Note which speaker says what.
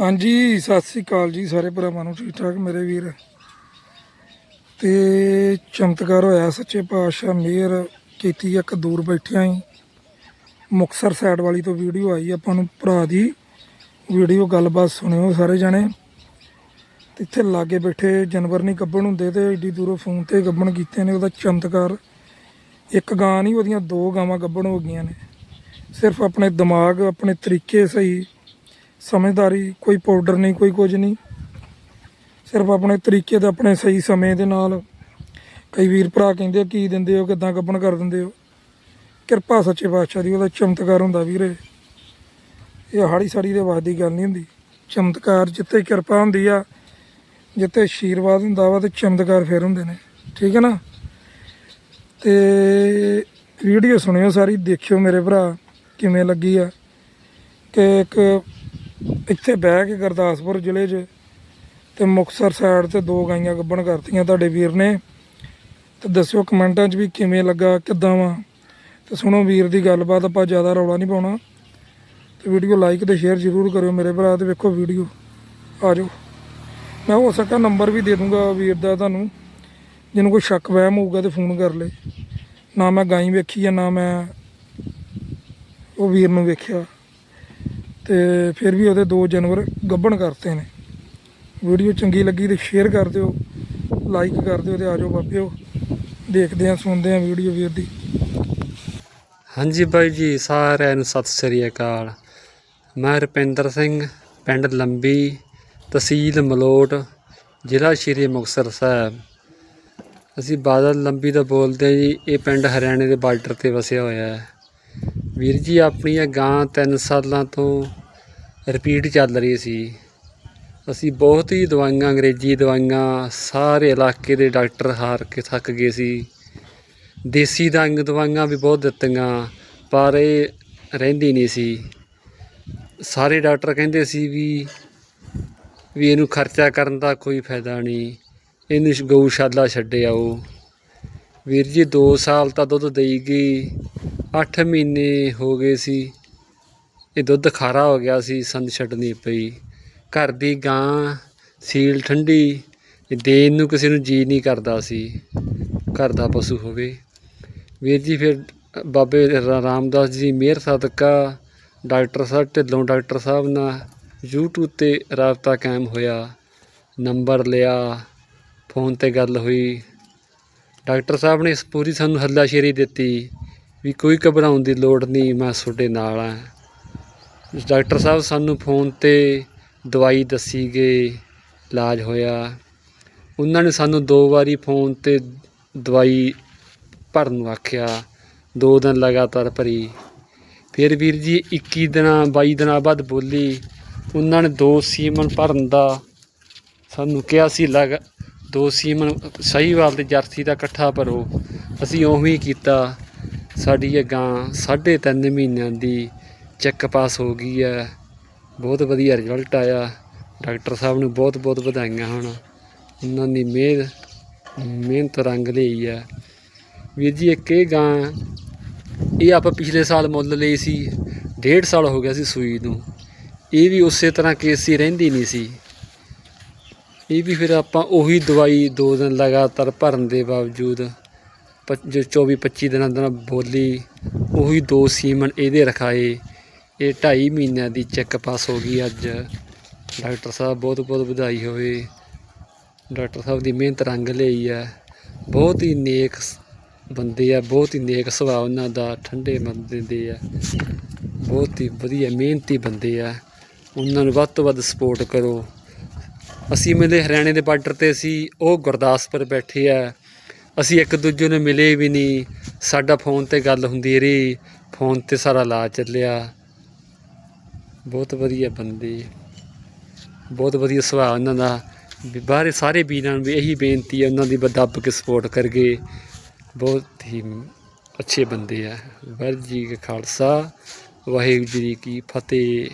Speaker 1: ਹਾਂਜੀ, ਸਤਿ ਸ੍ਰੀ ਅਕਾਲ ਜੀ ਸਾਰੇ ਭਰਾਵਾਂ ਨੂੰ ਠੀਕ ਠਾਕ ਮੇਰੇ ਵੀਰ। ਤੇ ਚਮਤਕਾਰ ਹੋਇਆ ਸੱਚੇ ਪਾਤਸ਼ਾਹ ਮਿਹਰ ਕੀਤੀ, ਇੱਕ ਦੂਰ ਬੈਠਿਆਂ ਹੀ। ਮੁਕਸਰ ਸਾਈਡ ਵਾਲੀ ਤੋਂ ਵੀਡੀਓ ਆਈ, ਆਪਾਂ ਨੂੰ ਭਰਾ ਦੀ ਵੀਡੀਓ ਗੱਲਬਾਤ ਸੁਣਿਓ ਸਾਰੇ ਜਾਣੇ। ਇੱਥੇ ਲਾਗੇ ਬੈਠੇ ਜਾਨਵਰ ਨਹੀਂ ਗੱਬਣ ਹੁੰਦੇ, ਤੇ ਏਡੀ ਦੂਰੋਂ ਫੋਨ ਤੇ ਗੱਬਣ ਕੀਤੇ ਨੇ, ਉਹਦਾ ਚਮਤਕਾਰ। ਇੱਕ ਗਾਂ ਨਹੀਂ, ਉਹਦੀਆਂ ਦੋ ਗਾਵਾਂ ਗੱਬਣ ਹੋ ਗਈਆਂ ਨੇ। ਸਿਰਫ ਆਪਣੇ ਦਿਮਾਗ, ਆਪਣੇ ਤਰੀਕੇ ਸਹੀ ਸਮਝਦਾਰੀ, ਕੋਈ ਪਾਊਡਰ ਨਹੀਂ, ਕੋਈ ਕੁਝ ਨਹੀਂ। ਸਿਰਫ ਆਪਣੇ ਤਰੀਕੇ ਤੇ, ਆਪਣੇ ਸਹੀ ਸਮੇਂ ਦੇ ਨਾਲ। ਕਈ ਵੀਰ ਭਰਾ ਕਹਿੰਦੇ ਕੀ ਦਿੰਦੇ ਹੋ, ਕਿਦਾਂ ਗੱਬਣ ਕਰ ਦਿੰਦੇ ਹੋ। ਕਿਰਪਾ ਸੱਚੇ ਪਾਤਸ਼ਾਹ ਦੀ, ਉਹਦਾ ਚਮਤਕਾਰ ਹੁੰਦਾ ਵੀਰੇ। ਇਹ ਹਾੜੀ ਸਾੜੀ ਦੇ ਵਾਦ ਦੀ ਗੱਲ ਨਹੀਂ ਹੁੰਦੀ। ਚਮਤਕਾਰ ਜਿੱਥੇ ਕਿਰਪਾ ਹੁੰਦੀ ਆ, ਜਿੱਥੇ ਆਸ਼ੀਰਵਾਦ ਹੁੰਦਾ ਵਾ, ਤੇ ਚਮਤਕਾਰ ਫੇਰ ਹੁੰਦੇ ਨੇ। ਠੀਕ ਹੈ ਨਾ? ਤੇ ਵੀਡੀਓ ਸੁਣਿਓ ਸਾਰੀ, ਦੇਖਿਓ ਮੇਰੇ ਭਰਾ, ਕਿਵੇਂ ਲੱਗੀ ਆ। ਕਿ ਇੱਕ ਇੱਥੇ ਬਹਿ ਕੇ ਗੁਰਦਾਸਪੁਰ ਜ਼ਿਲ੍ਹੇ 'ਚ ਤੇ ਮੁਕਤਸਰ ਸਾਈਡ ਤੇ ਦੋ ਗਾਈਆਂ ਗੱਬਣ ਕਰਤੀਆਂ ਤੁਹਾਡੇ ਵੀਰ ਨੇ। ਤੇ ਦੱਸਿਓ ਕਮੈਂਟਾਂ 'ਚ ਵੀ ਕਿਵੇਂ ਲੱਗਾ, ਕਿੱਦਾਂ ਵਾ? ਤੇ ਸੁਣੋ ਵੀਰ ਦੀ ਗੱਲਬਾਤ, ਆਪਾਂ ਜ਼ਿਆਦਾ ਰੌਲਾ ਨਹੀਂ ਪਾਉਣਾ। ਤੇ ਵੀਡੀਓ ਲਾਈਕ ਤੇ ਸ਼ੇਅਰ ਜ਼ਰੂਰ ਕਰਿਓ ਮੇਰੇ ਭਰਾ ਤੇ ਵੇਖੋ ਵੀਡੀਓ। ਆ ਜਾਓ। ਮੈਂ ਹੋ ਸਕਾ ਨੰਬਰ ਵੀ ਦੇ ਦੂੰਗਾ ਵੀਰ ਦਾ ਤੁਹਾਨੂੰ। ਜਿਹਨੂੰ ਕੋਈ ਸ਼ੱਕ ਵਹਿਮ ਹੋਊਗਾ ਤੇ ਫੋਨ ਕਰ ਲੇ। ਨਾ ਮੈਂ ਗਾਈ ਵੇਖੀ ਆ, ਨਾ ਮੈਂ ਉਹ ਵੀਰ ਨੂੰ ਵੇਖਿਆ। ਤੇ ਫਿਰ ਵੀ ਉਹਦੇ ਦੋ ਜਾਨਵਰ ਗੱਬਣ ਕਰਤੇ ਨੇ। ਵੀਡੀਓ ਚੰਗੀ ਲੱਗੀ ਤੇ ਸ਼ੇਅਰ ਕਰ ਦਿਓ ਲਾਈਕ ਕਰ ਦਿਓ ਤੇ ਆ ਜਾਓ ਬਾਬਿਓ। ਦੇਖਦੇ ਆਂ ਸੁਣਦੇ ਆਂ ਵੀਡੀਓ ਵੀਰ ਦੀ।
Speaker 2: ਹਾਂਜੀ ਬਾਈ ਜੀ, ਸਾਰਿਆਂ ਨੂੰ ਸਤਿ ਸ੍ਰੀ ਅਕਾਲ। ਮੈਂ ਰੁਪਿੰਦਰ ਸਿੰਘ, ਪਿੰਡ ਲੰਬੀ, ਤਹਿਸੀਲ ਮਲੋਟ, ਜ਼ਿਲ੍ਹਾ ਸ਼੍ਰੀ ਮੁਕਤਸਰ ਸਾਹਿਬ। ਅਸੀਂ ਬਾਦਲ ਲੰਬੀ ਤੋਂ ਬੋਲਦੇ ਜੀ, ਇਹ ਪਿੰਡ ਹਰਿਆਣੇ ਦੇ ਬਾਰਡਰ ਤੇ ਵਸਿਆ ਹੋਇਆ ਹੈ। ਵੀਰ ਜੀ ਆਪਣੀ ਇਹ ਗਾਂ 3 ਸਾਲਾਂ ਤੋਂ ਰਿਪੀਟ ਚੱਲ ਰਹੀ ਸੀ। ਅਸੀਂ ਬਹੁਤ ਹੀ ਦਵਾਈਆਂ, ਅੰਗਰੇਜ਼ੀ ਦਵਾਈਆਂ, ਸਾਰੇ ਇਲਾਕੇ ਦੇ ਡਾਕਟਰ ਹਾਰ ਕੇ ਥੱਕ ਗਏ ਸੀ। ਦੇਸੀ ਦੰਗ ਦਵਾਈਆਂ ਵੀ ਬਹੁਤ ਦਿੱਤੀਆਂ, ਪਰ ਇਹ ਰਹਿੰਦੀ ਨਹੀਂ ਸੀ। ਸਾਰੇ ਡਾਕਟਰ ਕਹਿੰਦੇ ਸੀ ਵੀ ਵੀ ਇਹਨੂੰ ਖਰਚਾ ਕਰਨ ਦਾ ਕੋਈ ਫਾਇਦਾ ਨਹੀਂ, ਇਹਨੂੰ ਗਊਸ਼ਾਲਾ ਛੱਡੇ ਆਓ। ਵੀਰ ਜੀ 2 ਸਾਲ ਤਾਂ ਦੁੱਧ ਦੇਈ ਗਈ। 8 ਮਹੀਨੇ ਹੋ ਗਏ ਸੀ। ਇਹ ਦੁੱਧ ਖਾਰਾ ਹੋ ਗਿਆ ਸੀ, ਸੰਦ ਛੱਡਣੀ ਪਈ। ਘਰ ਦੀ ਗਾਂ ਸੀਲ ਠੰਡੀ ਦੇਣ ਨੂੰ ਕਿਸੇ ਨੂੰ ਜੀ ਨਹੀਂ ਕਰਦਾ ਸੀ। ਘਰ ਦਾ ਪਸ਼ੂ ਹੋਵੇ। ਵੀਰ ਜੀ, ਫਿਰ ਬਾਬੇ ਰਾਮਦਾਸ ਜੀ ਮਿਹਰ ਸਦਕਾ ਡਾਕਟਰ ਸਾਹਿਬ ਢਿੱਲੋਂ ਡਾਕਟਰ ਸਾਹਿਬ ਨਾਲ YouTube ਤੇ ਰਾਬਤਾ ਕਾਇਮ ਹੋਇਆ। ਨੰਬਰ ਲਿਆ, ਫੋਨ ਤੇ ਗੱਲ ਹੋਈ। ਡਾਕਟਰ ਸਾਹਿਬ ਨੇ ਪੂਰੀ ਸਾਨੂੰ ਹੱਲਾਸ਼ੇਰੀ ਦਿੱਤੀ। ਵੀ ਕੋਈ ਘਬਰਾਉਣ ਦੀ ਲੋੜ ਨਹੀਂ, ਮੈਂ ਤੁਹਾਡੇ ਨਾਲ ਆ ਡਾਕਟਰ ਸਾਹਿਬ, ਸਾਨੂੰ ਫੋਨ ਤੇ ਦਵਾਈ ਦੱਸੀ ਗਏ ਇਲਾਜ ਹੋਇਆ। ਉਹਨਾਂ ਨੇ ਸਾਨੂੰ ਦੋ ਵਾਰੀ ਫੋਨ ਤੇ ਦਵਾਈ ਭਰਨ ਨੂੰ ਆਖਿਆ। ਦੋ ਦਿਨ ਲਗਾਤਾਰ ਭਰੀ। ਫਿਰ ਵੀਰ ਜੀ 21 ਦਿਨਾਂ 22 ਦਿਨਾਂ ਬਾਅਦ ਬੋਲੀ, ਉਹਨਾਂ ਨੇ ਦੋ ਸੀਮਨ ਭਰਨ ਦਾ ਸਾਨੂੰ ਕਿਹਾ ਸੀ, ਲਗ ਦੋ ਸੀਮਨ ਸਹੀਵਾਲ ਤੇ ਜਰਸੀ ਦਾ ਇਕੱਠਾ ਭਰੋ। ਅਸੀਂ ਉਵੇਂ ਹੀ ਕੀਤਾ। ਸਾਡੀ ਇਹ ਗਾਂ ਸਾਢੇ ਤਿੰਨ ਮਹੀਨਿਆਂ ਦੀ ਚੈੱਕ ਪਾਸ ਹੋ ਗਈ ਹੈ। ਬਹੁਤ ਵਧੀਆ ਰਿਜ਼ਲਟ ਆਇਆ। ਡਾਕਟਰ ਸਾਹਿਬ ਨੂੰ ਬਹੁਤ ਬਹੁਤ ਵਧਾਈਆਂ ਹੋਣ। ਉਹਨਾਂ ਦੀ ਮਿਹਰ, ਮਿਹਨਤ ਰੰਗ ਲਈ ਹੈ। ਵੀਰ ਜੀ, ਇੱਕ ਇਹ ਗਾਂ, ਇਹ ਆਪਾਂ ਪਿਛਲੇ ਸਾਲ ਮੁੱਲ ਲਈ ਸੀ। ਡੇਢ ਸਾਲ ਹੋ ਗਿਆ ਸੀ ਸੂਈ ਨੂੰ। ਇਹ ਵੀ ਉਸੇ ਤਰ੍ਹਾਂ ਕੇਸ ਕੇਸੀ ਰਹਿੰਦੀ ਨਹੀਂ ਸੀ। ਇਹ ਵੀ ਫਿਰ ਆਪਾਂ ਉਹੀ ਦਵਾਈ ਦੋ ਦਿਨ ਲਗਾਤਾਰ ਭਰਨ ਦੇ ਬਾਵਜੂਦ 24 25 ਦਿਨਾਂ ਦਾ ਬੋਲੀ, ਉਹੀ ਦੋ ਸੀਮਨ ਇਹਦੇ ਰਖਾਏ। ਇਹ 2.5 ਮਹੀਨਿਆਂ ਦੀ ਚੈੱਕ ਪਾਸ ਹੋ ਗਈ ਅੱਜ। ਡਾਕਟਰ ਸਾਹਿਬ ਬਹੁਤ ਬਹੁਤ ਵਧਾਈ ਹੋਵੇ। ਡਾਕਟਰ ਸਾਹਿਬ ਦੀ ਮਿਹਨਤ ਰੰਗ ਲਈ ਹੈ। ਬਹੁਤ ਹੀ ਨੇਕ ਬੰਦੇ ਆ, ਬਹੁਤ ਹੀ ਨੇਕ ਸੁਭਾਅ ਉਹਨਾਂ ਦਾ, ਠੰਡੇ ਬੰਦੇ ਦੇ ਆ। ਬਹੁਤ ਹੀ ਵਧੀਆ ਮਿਹਨਤੀ ਬੰਦੇ ਆ। ਉਹਨਾਂ ਨੂੰ ਵੱਧ ਤੋਂ ਵੱਧ ਸਪੋਰਟ ਕਰੋ। ਅਸੀਂ ਮਿਲੇ ਹਰਿਆਣੇ ਦੇ ਬਾਰਡਰ ਤੇ ਸੀ, ਉਹ ਗੁਰਦਾਸਪੁਰ ਬੈਠੇ ਆ। ਅਸੀਂ ਇੱਕ ਦੂਜੇ ਨੂੰ ਮਿਲੇ ਵੀ ਨਹੀਂ ਸਾਡਾ ਫੋਨ ਤੇ ਗੱਲ ਹੁੰਦੀ ਰਹੀ। ਫੋਨ ਤੇ ਸਾਰਾ ਲਾ ਚੱਲਿਆ। ਬਹੁਤ ਵਧੀਆ ਬੰਦੇ। ਬਹੁਤ ਵਧੀਆ ਸੁਭਾਅ ਉਹਨਾਂ ਦਾ। ਵੀ ਬਾਹਰੇ ਸਾਰੇ ਵੀਰਾਂ ਨੂੰ ਵੀ ਇਹੀ ਬੇਨਤੀ ਹੈ, ਉਹਨਾਂ ਦੀ ਬ- ਦੱਬ ਕੇ ਸਪੋਰਟ ਕਰਗੇ। ਬਹੁਤ ਹੀ ਅੱਛੇ ਬੰਦੇ ਆ। ਵਾਹਿਗੁਰੂ ਜੀ ਕਾ ਖਾਲਸਾ। ਵਾਹਿਗੁਰੂ ਜੀ ਕੀ ਫਤਿਹ।